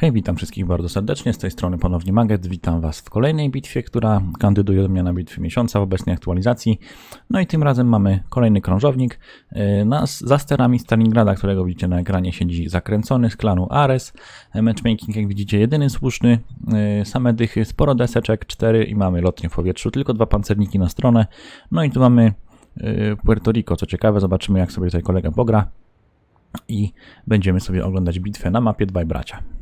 Hej, witam wszystkich bardzo serdecznie. Z tej strony ponownie Maget. Witam Was w kolejnej bitwie, która kandyduje do mnie na bitwy miesiąca w obecnej aktualizacji. No i tym razem mamy kolejny krążownik. Yy, Na, za sterami Stalingrada, którego widzicie na ekranie, siedzi zakręcony z klanu Ares. Yy, Matchmaking, jak widzicie, jedyny słuszny. Yy, Same dychy, sporo deseczek, 4 i mamy lotnie w powietrzu, tylko dwa pancerniki na stronę. No i tu mamy yy, Puerto Rico. Co ciekawe, zobaczymy, jak sobie tutaj kolega pogra. I będziemy sobie oglądać bitwę na mapie Dwaj Bracia.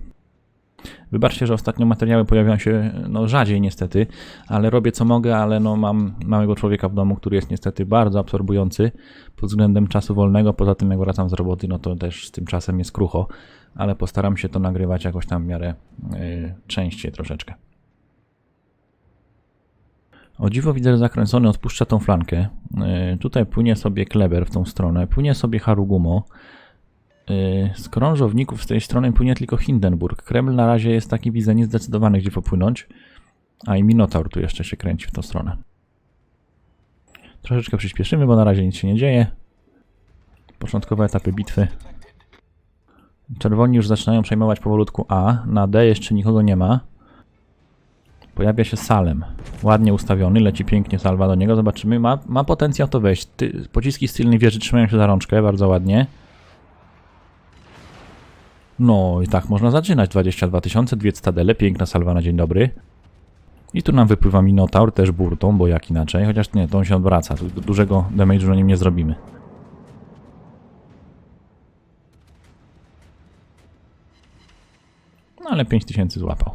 Wybaczcie, że ostatnio materiały pojawiają się no, rzadziej niestety, ale robię co mogę, ale no, mam małego człowieka w domu, który jest niestety bardzo absorbujący pod względem czasu wolnego. Poza tym jak wracam z roboty, no to też z tym czasem jest krucho, ale postaram się to nagrywać jakoś tam w miarę yy, częściej troszeczkę. O dziwo widzę, zakręcony odpuszcza tą flankę. Yy, tutaj płynie sobie Kleber w tą stronę, płynie sobie Harugumo. Z krążowników z tej strony płynie tylko Hindenburg. Kreml na razie jest taki, widzę, niezdecydowany, gdzie popłynąć. A i Minotaur tu jeszcze się kręci w tą stronę. Troszeczkę przyspieszymy, bo na razie nic się nie dzieje. Początkowe etapy bitwy. Czerwoni już zaczynają przejmować powolutku A. Na D jeszcze nikogo nie ma. Pojawia się Salem. Ładnie ustawiony, leci pięknie salwa do niego. Zobaczymy. Ma, ma potencjał to wejść. Ty, pociski z tylnej wieży trzymają się za rączkę, bardzo ładnie. No i tak można zaczynać. 22 tysiące, dwie stadele, piękna salwa na dzień dobry. I tu nam wypływa Minotaur, też burtą, bo jak inaczej. Chociaż nie, to on się odwraca. Tu du- dużego damage'u na nim nie zrobimy. No ale 5000 złapał.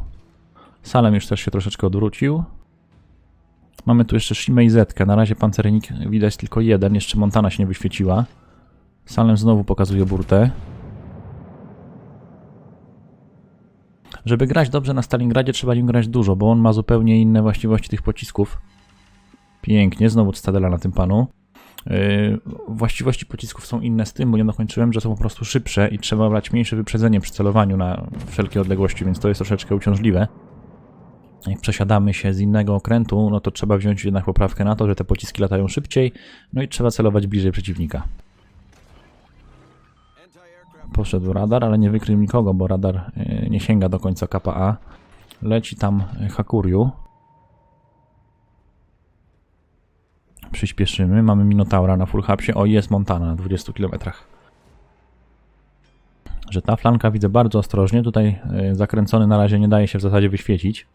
Salem już też się troszeczkę odwrócił. Mamy tu jeszcze Shimei Zetkę. Na razie pancernik widać tylko jeden. Jeszcze Montana się nie wyświeciła. Salem znowu pokazuje burtę. Żeby grać dobrze na Stalingradzie trzeba nim grać dużo, bo on ma zupełnie inne właściwości tych pocisków. Pięknie, znowu Stadela na tym panu. Yy, właściwości pocisków są inne z tym, bo nie dokończyłem, że są po prostu szybsze i trzeba brać mniejsze wyprzedzenie przy celowaniu na wszelkie odległości, więc to jest troszeczkę uciążliwe. Jak przesiadamy się z innego okrętu, no to trzeba wziąć jednak poprawkę na to, że te pociski latają szybciej, no i trzeba celować bliżej przeciwnika. Poszedł radar, ale nie wykrył nikogo, bo radar e, nie sięga do końca kapa A. Leci tam Hakuryu. Przyspieszymy. Mamy Minotaura na full hapsie. O, jest Montana na 20 km. Że ta flanka widzę bardzo ostrożnie. Tutaj e, zakręcony na razie nie daje się w zasadzie wyświecić.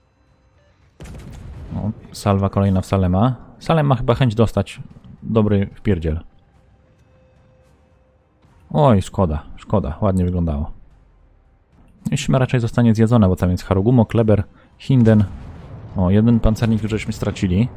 O, salwa kolejna w Salema. Salem ma chyba chęć dostać dobry wpierdziel. Oj, szkoda, szkoda, ładnie wyglądało. Myślimy raczej zostanie zjedzona, bo tam jest Harugumo, Kleber, Hinden. O, jeden pancernik już żeśmy stracili.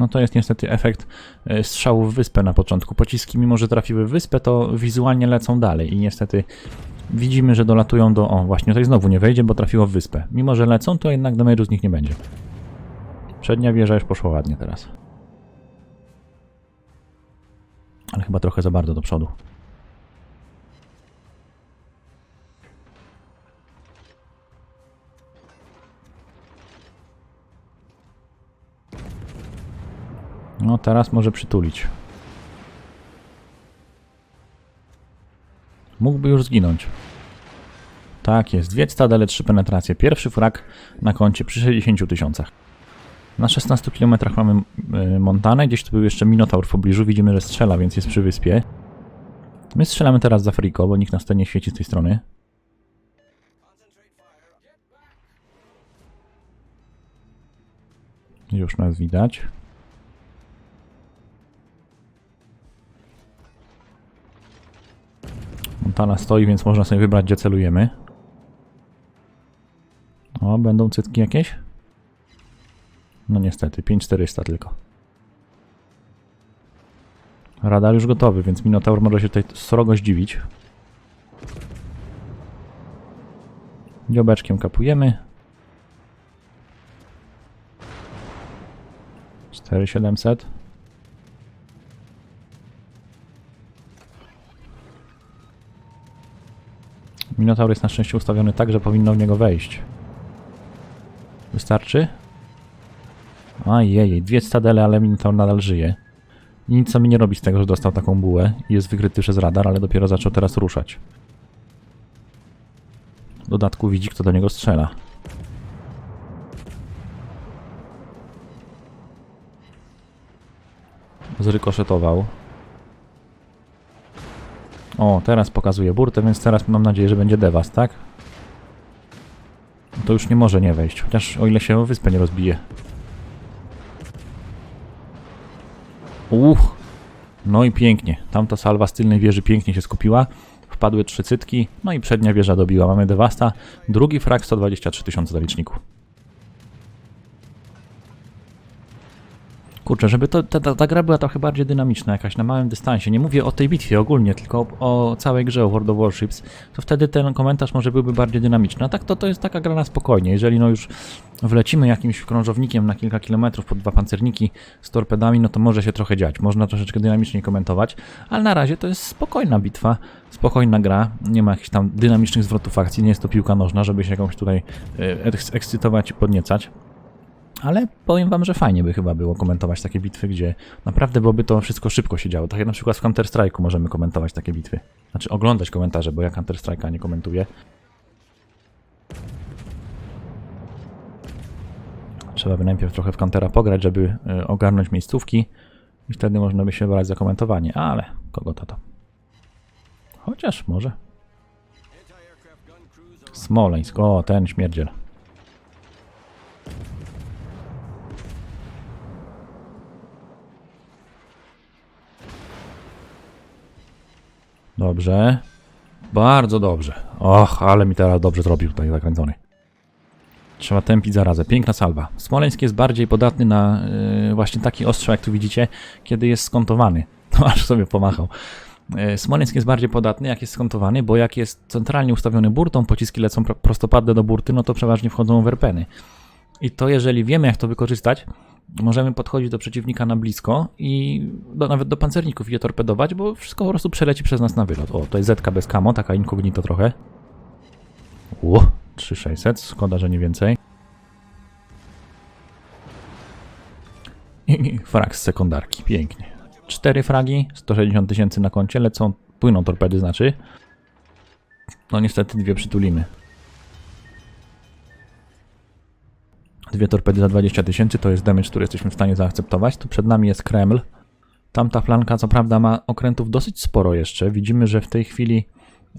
No to jest niestety efekt e, strzału w wyspę na początku. Pociski, mimo że trafiły w wyspę, to wizualnie lecą dalej i niestety widzimy, że dolatują do... O, właśnie tutaj znowu nie wejdzie, bo trafiło w wyspę. Mimo, że lecą, to jednak damage'u z nich nie będzie. Przednia wieża już poszła ładnie teraz. Ale chyba trochę za bardzo do przodu. No teraz może przytulić. Mógłby już zginąć. Tak jest, dwie stadele, trzy penetracje. Pierwszy frak na koncie przy 60 tysiącach. Na 16 km mamy y, Montanę, gdzieś tu był jeszcze Minotaur w pobliżu, widzimy, że strzela, więc jest przy wyspie. My strzelamy teraz za Friko, bo nikt nas tutaj nie świeci z tej strony. Już nas widać. Montana stoi, więc można sobie wybrać, gdzie celujemy. O, będą cytki jakieś? No niestety, 5400 tylko. Radar już gotowy, więc Minotaur może się tutaj srogo zdziwić. Dziobeczkiem kapujemy. 4700. Minotaur jest na szczęście ustawiony tak, że powinno w niego wejść. Wystarczy? Ajej, dwie stadele, ale Minotaur nadal żyje. Nic sobie nie robi z tego, że dostał taką bułę i jest wykryty przez radar, ale dopiero zaczął teraz ruszać. W dodatku widzi, kto do niego strzela. Zrykoszetował. O, teraz pokazuje burtę, więc teraz mam nadzieję, że będzie dewas, tak? To już nie może nie wejść, chociaż o ile się wyspę nie rozbije. Uch! No i pięknie. Tamta salwa z tylnej wieży pięknie się skupiła. Wpadły trzy cytki, no i przednia wieża dobiła. Mamy dewasta. Drugi frag 123 tysiące do liczniku. Kurczę, żeby to, ta, ta, ta gra była trochę bardziej dynamiczna, jakaś na małym dystansie. Nie mówię o tej bitwie ogólnie, tylko o, o całej grze, o World of Warships, to wtedy ten komentarz może byłby bardziej dynamiczny. A tak to, to jest taka gra na spokojnie. Jeżeli no już wlecimy jakimś krążownikiem na kilka kilometrów pod dwa pancerniki z torpedami, no to może się trochę dziać. Można troszeczkę dynamiczniej komentować, ale na razie to jest spokojna bitwa, spokojna gra. Nie ma jakichś tam dynamicznych zwrotów akcji, nie jest to piłka nożna, żeby się jakąś tutaj e, eks- ekscytować i podniecać. Ale powiem wam, że fajnie by chyba było komentować takie bitwy, gdzie naprawdę byłoby to wszystko szybko się działo. Tak jak na przykład w Counter-Strike'u możemy komentować takie bitwy. Znaczy oglądać komentarze, bo ja Counter-Strike'a nie komentuję. Trzeba by najpierw trochę w Countera pograć, żeby y, ogarnąć miejscówki i wtedy można by się brać za komentowanie, ale kogo to to? Chociaż może. Smoleńsk, o ten śmierdziel. Dobrze. Bardzo dobrze. Och, ale mi teraz dobrze zrobił tutaj zakręcony. Trzeba tępić zarazę. Piękna salwa. Smoleńsk jest bardziej podatny na yy, właśnie taki ostrzał, jak tu widzicie, kiedy jest skontowany. No aż sobie pomachał. Smoleńsk jest bardziej podatny, jak jest skontowany, bo jak jest centralnie ustawiony burtą, pociski lecą pro- prostopadle do burty, no to przeważnie wchodzą werpeny. I to jeżeli wiemy, jak to wykorzystać, możemy podchodzić do przeciwnika na blisko i do, nawet do pancerników je torpedować, bo wszystko po prostu przeleci przez nas na wylot. O, to jest Zetka bez kamo, taka incognito trochę. Ło, 3600, szkoda, że nie więcej. I frag z sekundarki, pięknie. Cztery fragi, 160 tysięcy na koncie, lecą, płyną torpedy znaczy. No niestety dwie przytulimy. Dwie torpedy za 20 tysięcy to jest damage, który jesteśmy w stanie zaakceptować. Tu przed nami jest Kreml. Tamta flanka co prawda ma okrętów dosyć sporo jeszcze. Widzimy, że w tej chwili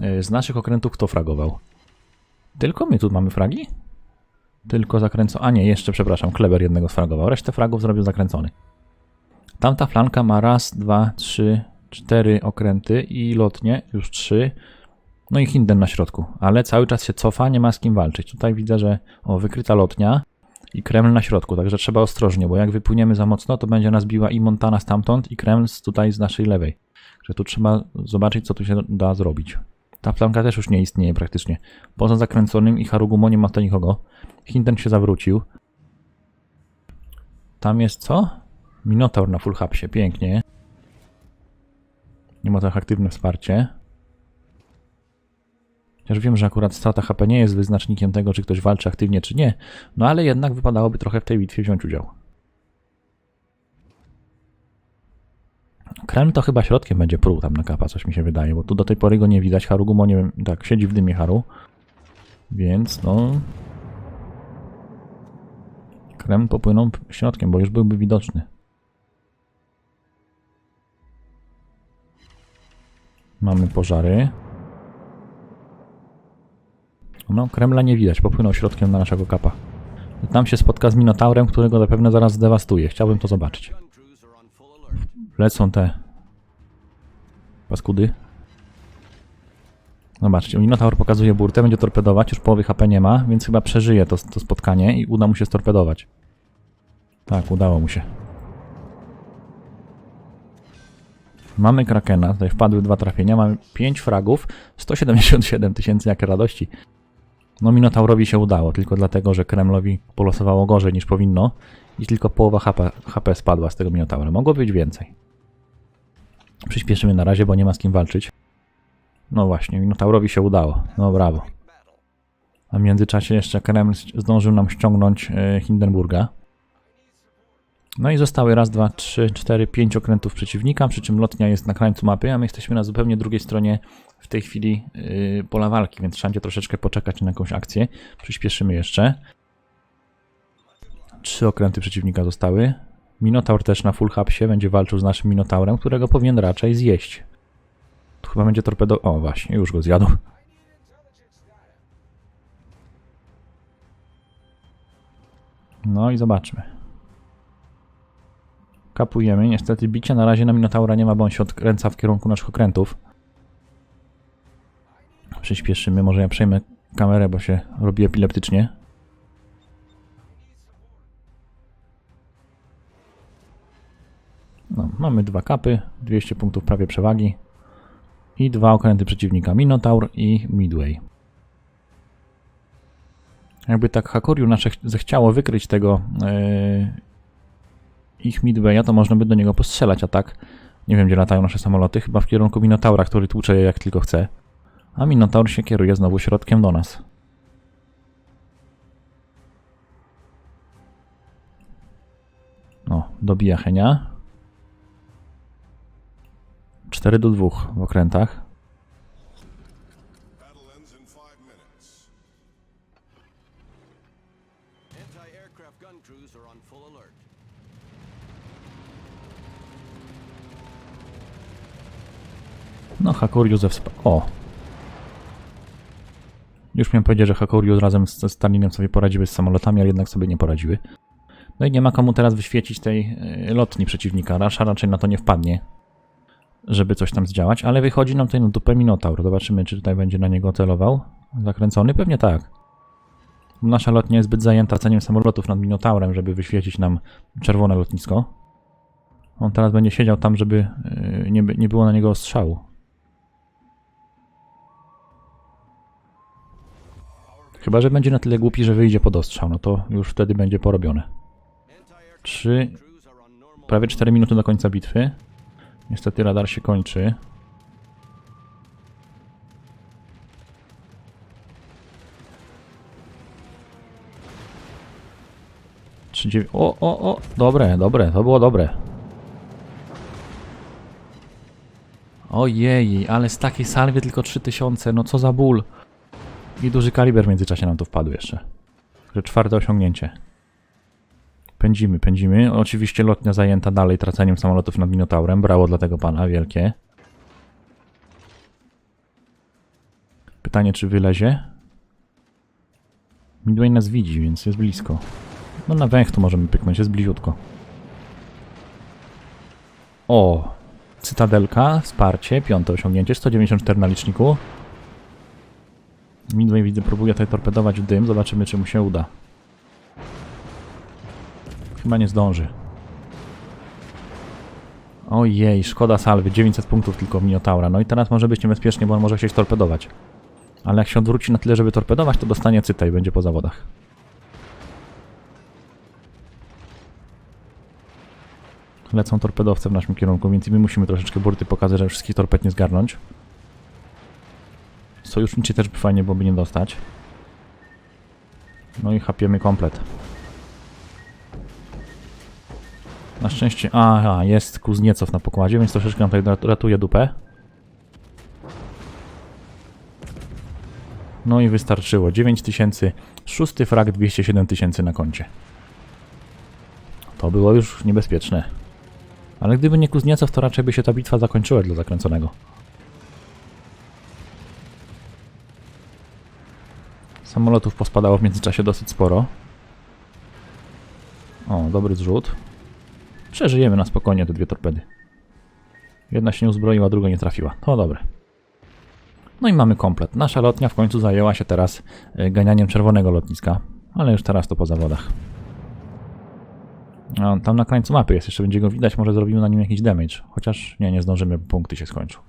y, z naszych okrętów kto fragował? Tylko my tu mamy fragi? Tylko zakręco... A nie, jeszcze przepraszam, Kleber jednego sfragował. Resztę fragów zrobił zakręcony. Tamta flanka ma raz, dwa, trzy, cztery okręty i lotnie, już trzy. No i Hinden na środku, ale cały czas się cofa, nie ma z kim walczyć. Tutaj widzę, że o, wykryta lotnia i Kreml na środku, także trzeba ostrożnie, bo jak wypłyniemy za mocno, to będzie nas biła i Montana stamtąd i Kreml tutaj z naszej lewej. Że tu trzeba zobaczyć, co tu się da zrobić. Ta flanka też już nie istnieje praktycznie. Poza zakręconym i Harugumo nie ma to nikogo. Hinden się zawrócił. Tam jest co? Minotaur na full hapsie, pięknie. Nie ma tak aktywne wsparcie. Chociaż wiem, że akurat strata HP nie jest wyznacznikiem tego, czy ktoś walczy aktywnie, czy nie, no ale jednak wypadałoby trochę w tej bitwie wziąć udział. Kreml to chyba środkiem będzie pruł tam na kapa, coś mi się wydaje, bo tu do tej pory go nie widać. Harugumo, nie wiem, tak, siedzi w dymie Haru. Więc no... Kreml popłynął środkiem, bo już byłby widoczny. Mamy pożary. No, Kremla nie widać, popłynął środkiem na naszego kapa. Tam się spotka z Minotaurem, którego zapewne zaraz zdewastuje. Chciałbym to zobaczyć. Lecą te paskudy. Zobaczcie, Minotaur pokazuje burtę, będzie torpedować, już połowy HP nie ma, więc chyba przeżyje to, to spotkanie i uda mu się storpedować. Tak, udało mu się. Mamy Krakena, tutaj wpadły dwa trafienia, mamy 5 fragów, 177 tysięcy, jakie radości. No Minotaurowi się udało, tylko dlatego, że Kremlowi polosowało gorzej niż powinno i tylko połowa HP, HP spadła z tego Minotaura. Mogło być więcej. Przyspieszymy na razie, bo nie ma z kim walczyć. No właśnie, Minotaurowi się udało. No brawo. A w międzyczasie jeszcze Kreml zdążył nam ściągnąć e, Hindenburga. No i zostały raz, dwa, trzy, cztery, pięć okrętów przeciwnika, przy czym lotnia jest na krańcu mapy, a my jesteśmy na zupełnie drugiej stronie w tej chwili yy, pola walki, więc trzeba będzie troszeczkę poczekać na jakąś akcję. Przyspieszymy jeszcze. Trzy okręty przeciwnika zostały. Minotaur też na full hapsie będzie walczył z naszym Minotaurem, którego powinien raczej zjeść. Tu chyba będzie torpedo... O, właśnie, już go zjadł. No i zobaczmy. Kapujemy. Niestety bicia na razie na Minotaura nie ma, bo on się odkręca w kierunku naszych okrętów. Przyspieszymy. Może ja przejmę kamerę, bo się robi epileptycznie. No, mamy dwa kapy, 200 punktów prawie przewagi i dwa okręty przeciwnika, Minotaur i Midway. Jakby tak Hakoriu nasze ch- zechciało wykryć tego yy, ich Midwaya, to można by do niego postrzelać, a tak nie wiem gdzie latają nasze samoloty, chyba w kierunku Minotaura, który tłucze je jak tylko chce. A Minotaur się kieruje znowu środkiem do nas. No, dobija Henia. 4 do 2 w okrętach. No, Hakuryu ze O! Już miałem powiedzieć, że Hakuryu razem ze Stalinem sobie poradziły z samolotami, ale jednak sobie nie poradziły. No i nie ma komu teraz wyświecić tej y, lotni przeciwnika. Rasza raczej na to nie wpadnie, żeby coś tam zdziałać, ale wychodzi nam tutaj na dupę Minotaur. Zobaczymy, czy tutaj będzie na niego celował. Zakręcony? Pewnie tak. Nasza lotnia jest zbyt zajęta ceniem samolotów nad Minotaurem, żeby wyświecić nam czerwone lotnisko. On teraz będzie siedział tam, żeby y, nie, nie było na niego strzału. Chyba, że będzie na tyle głupi, że wyjdzie pod ostrzał, no to już wtedy będzie porobione. Anti-aircraft 3, crews are on normal prawie 4 minuty do końca bitwy. Niestety radar się kończy. O, o, o, dobre, dobre, to było dobre. Ojej, ale z takiej salwy tylko 3000, no co za ból. I duży kaliber w międzyczasie nam tu wpadł jeszcze. Także czwarte osiągnięcie. Pędzimy, pędzimy. Oczywiście lotnia zajęta dalej traceniem samolotów nad Minotaurem. Brawo dla tego pana wielkie. Pytanie, czy wylezie? Midway nas widzi, więc jest blisko. No na węch tu możemy pyknąć, jest bliziutko. O! Cytadelka, wsparcie, piąte osiągnięcie, 194 na liczniku. Midway widzę, próbuje tutaj torpedować w dym, zobaczymy czy mu się uda. Chyba nie zdąży. Ojej, szkoda salwy, 900 punktów tylko Minotaura. No i teraz może być niebezpiecznie, bo on może chcieć torpedować. Ale jak się odwróci na tyle, żeby torpedować, to dostanie cyta i będzie po zawodach. Lecą torpedowce w naszym kierunku, więc my musimy troszeczkę burty pokazać, żeby wszystkich torped nie zgarnąć. Sojuszniczy też by fajnie byłoby nie dostać. No i chapiemy komplet. Na szczęście, aha, jest Kuzniecow na pokładzie, więc troszeczkę nam tutaj rat- ratuje dupę. No i wystarczyło. 9000, szósty frag, 207 tysięcy na koncie. To było już niebezpieczne. Ale gdyby nie Kuzniecow, to raczej by się ta bitwa zakończyła dla zakręconego. Samolotów pospadało w międzyczasie dosyć sporo. O, dobry zrzut. Przeżyjemy na spokojnie te dwie torpedy. Jedna się nie uzbroiła, druga nie trafiła. To dobre. No i mamy komplet. Nasza lotnia w końcu zajęła się teraz e, ganianiem czerwonego lotniska. Ale już teraz to po zawodach. A tam na krańcu mapy jest, jeszcze będzie go widać, może zrobimy na nim jakiś damage. Chociaż nie, nie zdążymy, punkty się skończą.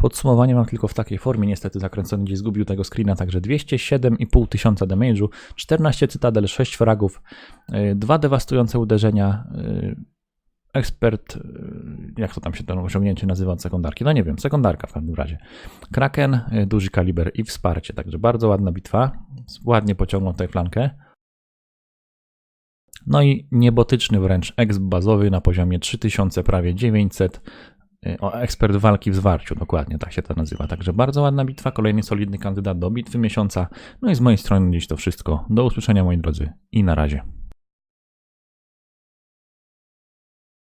Podsumowanie mam tylko w takiej formie, niestety zakręcony gdzieś zgubił tego screena, także 207,5 tysiąca damage'u, 14 cytadel, 6 fragów, 2 dewastujące uderzenia, y, ekspert, y, jak to tam się to osiągnięcie nazywa sekundarki, no nie wiem, sekundarka w każdym razie. Kraken, y, duży kaliber i wsparcie, także bardzo ładna bitwa, ładnie pociągnął tutaj flankę. No i niebotyczny wręcz exp bazowy na poziomie 3000 prawie 900. y, O, ekspert walki w zwarciu, dokładnie tak się to nazywa. Także bardzo ładna bitwa, kolejny solidny kandydat do bitwy miesiąca. No i z mojej strony dziś to wszystko. Do usłyszenia moi drodzy i na razie.